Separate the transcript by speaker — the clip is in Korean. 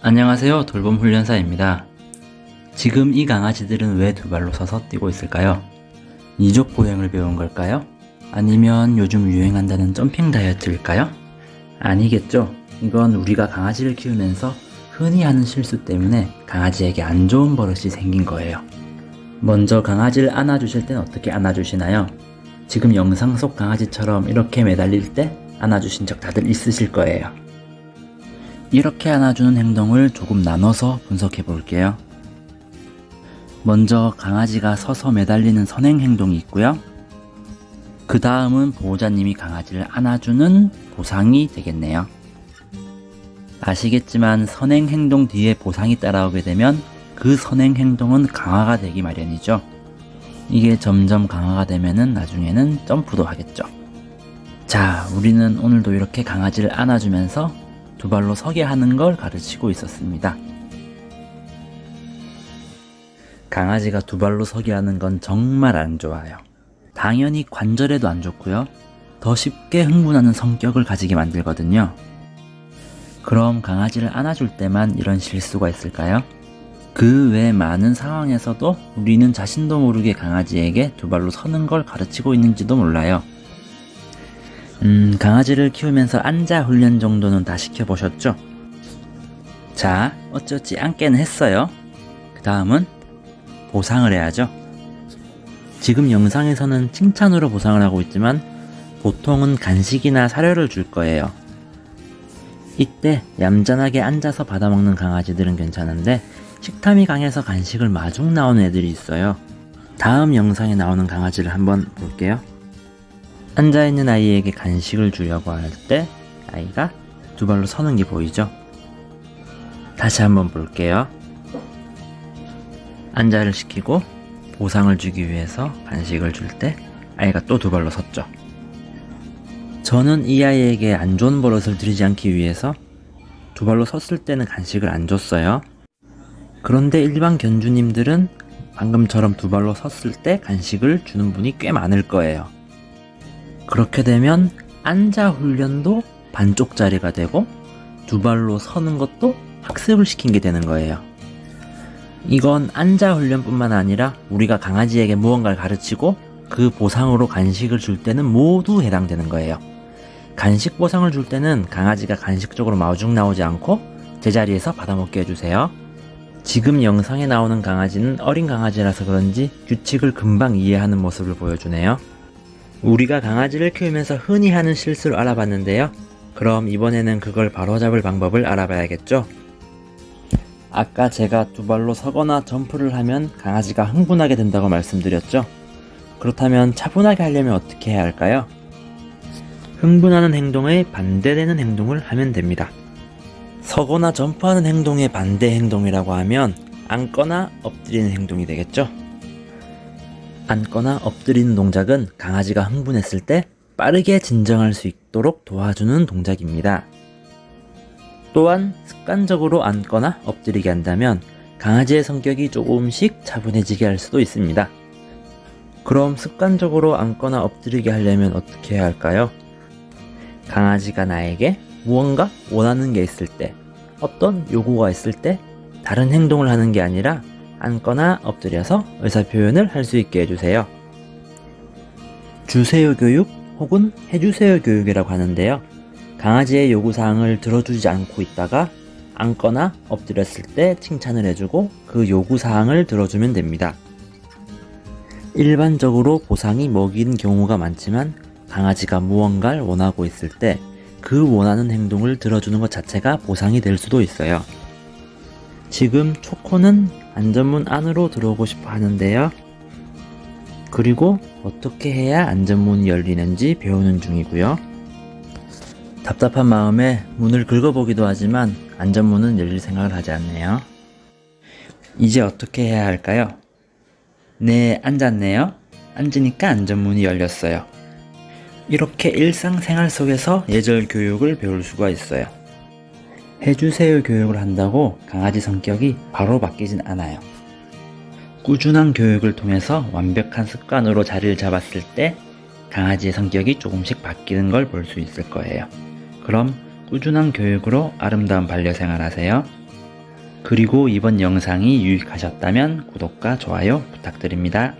Speaker 1: 안녕하세요. 돌봄 훈련사입니다. 지금 이 강아지들은 왜 두 발로 서서 뛰고 있을까요? 이족 보행을 배운 걸까요? 아니면 요즘 유행한다는 점핑 다이어트일까요? 아니겠죠. 이건 우리가 강아지를 키우면서 흔히 하는 실수 때문에 강아지에게 안 좋은 버릇이 생긴 거예요. 먼저 강아지를 안아주실 땐 어떻게 안아주시나요? 지금 영상 속 강아지처럼 이렇게 매달릴 때 안아주신 적 다들 있으실 거예요. 이렇게 안아주는 행동을 조금 나눠서 분석해 볼게요. 먼저 강아지가 서서 매달리는 선행 행동이 있고요. 그 다음은 보호자님이 강아지를 안아주는 보상이 되겠네요. 아시겠지만 선행 행동 뒤에 보상이 따라오게 되면 그 선행 행동은 강화가 되기 마련이죠. 이게 점점 강화가 되면은 나중에는 점프도 하겠죠. 자, 우리는 오늘도 이렇게 강아지를 안아주면서 두 발로 서게 하는 걸 가르치고 있었습니다. 강아지가 두 발로 서게 하는 건 정말 안 좋아요. 당연히 관절에도 안 좋고요. 더 쉽게 흥분하는 성격을 가지게 만들거든요. 그럼 강아지를 안아줄 때만 이런 실수가 있을까요? 그 외 많은 상황에서도 우리는 자신도 모르게 강아지에게 두 발로 서는 걸 가르치고 있는지도 몰라요. 음, 강아지를 키우면서 앉아 훈련 정도는 다 시켜보셨죠? 자, 어쩌지 앉게는 했어요. 그 다음은 보상을 해야죠. 지금 영상에서는 칭찬으로 보상을 하고 있지만 보통은 간식이나 사료를 줄 거예요. 이때 얌전하게 앉아서 받아먹는 강아지들은 괜찮은데 식탐이 강해서 간식을 마중 나오는 애들이 있어요. 다음 영상에 나오는 강아지를 한번 볼게요. 앉아있는 아이에게 간식을 주려고 할 때 아이가 두 발로 서는 게 보이죠? 다시 한번 볼게요. 앉아를 시키고 보상을 주기 위해서 간식을 줄 때 아이가 또 두 발로 섰죠. 저는 이 아이에게 안 좋은 버릇을 들이지 않기 위해서 두 발로 섰을 때는 간식을 안 줬어요. 그런데 일반 견주님들은 방금처럼 두 발로 섰을 때 간식을 주는 분이 꽤 많을 거예요. 그렇게 되면 앉아 훈련도 반쪽짜리가 되고 두 발로 서는 것도 학습을 시킨 게 되는 거예요. 이건 앉아 훈련뿐만 아니라 우리가 강아지에게 무언가를 가르치고 그 보상으로 간식을 줄 때는 모두 해당되는 거예요. 간식 보상을 줄 때는 강아지가 간식적으로 마중 나오지 않고 제자리에서 받아먹게 해주세요. 지금 영상에 나오는 강아지는 어린 강아지라서 그런지 규칙을 금방 이해하는 모습을 보여주네요. 우리가 강아지를 키우면서 흔히 하는 실수를 알아봤는데요. 그럼 이번에는 그걸 바로잡을 방법을 알아봐야겠죠? 아까 제가 두 발로 서거나 점프를 하면 강아지가 흥분하게 된다고 말씀드렸죠? 그렇다면 차분하게 하려면 어떻게 해야 할까요? 흥분하는 행동에 반대되는 행동을 하면 됩니다. 서거나 점프하는 행동의 반대 행동이라고 하면 앉거나 엎드리는 행동이 되겠죠? 앉거나 엎드리는 동작은 강아지가 흥분했을 때 빠르게 진정할 수 있도록 도와주는 동작입니다. 또한 습관적으로 앉거나 엎드리게 한다면 강아지의 성격이 조금씩 차분해지게 할 수도 있습니다. 그럼 습관적으로 앉거나 엎드리게 하려면 어떻게 해야 할까요? 강아지가 나에게 무언가 원하는 게 있을 때, 어떤 요구가 있을 때 다른 행동을 하는 게 아니라 앉거나 엎드려서 의사표현을 할 수 있게 해주세요. 주세요 교육 혹은 해주세요 교육이라고 하는데요. 강아지의 요구사항을 들어주지 않고 있다가 앉거나 엎드렸을 때 칭찬을 해주고 그 요구사항을 들어주면 됩니다. 일반적으로 보상이 먹이는 경우가 많지만 강아지가 무언가를 원하고 있을 때 그 원하는 행동을 들어주는 것 자체가 보상이 될 수도 있어요. 지금 초코는 안전문 안으로 들어오고 싶어 하는데요. 그리고 어떻게 해야 안전문이 열리는지 배우는 중이고요. 답답한 마음에 문을 긁어보기도 하지만 안전문은 열릴 생각을 하지 않네요. 이제 어떻게 해야 할까요? 네, 앉았네요. 앉으니까 안전문이 열렸어요. 이렇게 일상생활 속에서 예절 교육을 배울 수가 있어요. 해주세요 교육을 한다고 강아지 성격이 바로 바뀌진 않아요. 꾸준한 교육을 통해서 완벽한 습관으로 자리를 잡았을 때 강아지의 성격이 조금씩 바뀌는 걸 볼 수 있을 거예요. 그럼 꾸준한 교육으로 아름다운 반려생활 하세요. 그리고 이번 영상이 유익하셨다면 구독과 좋아요 부탁드립니다.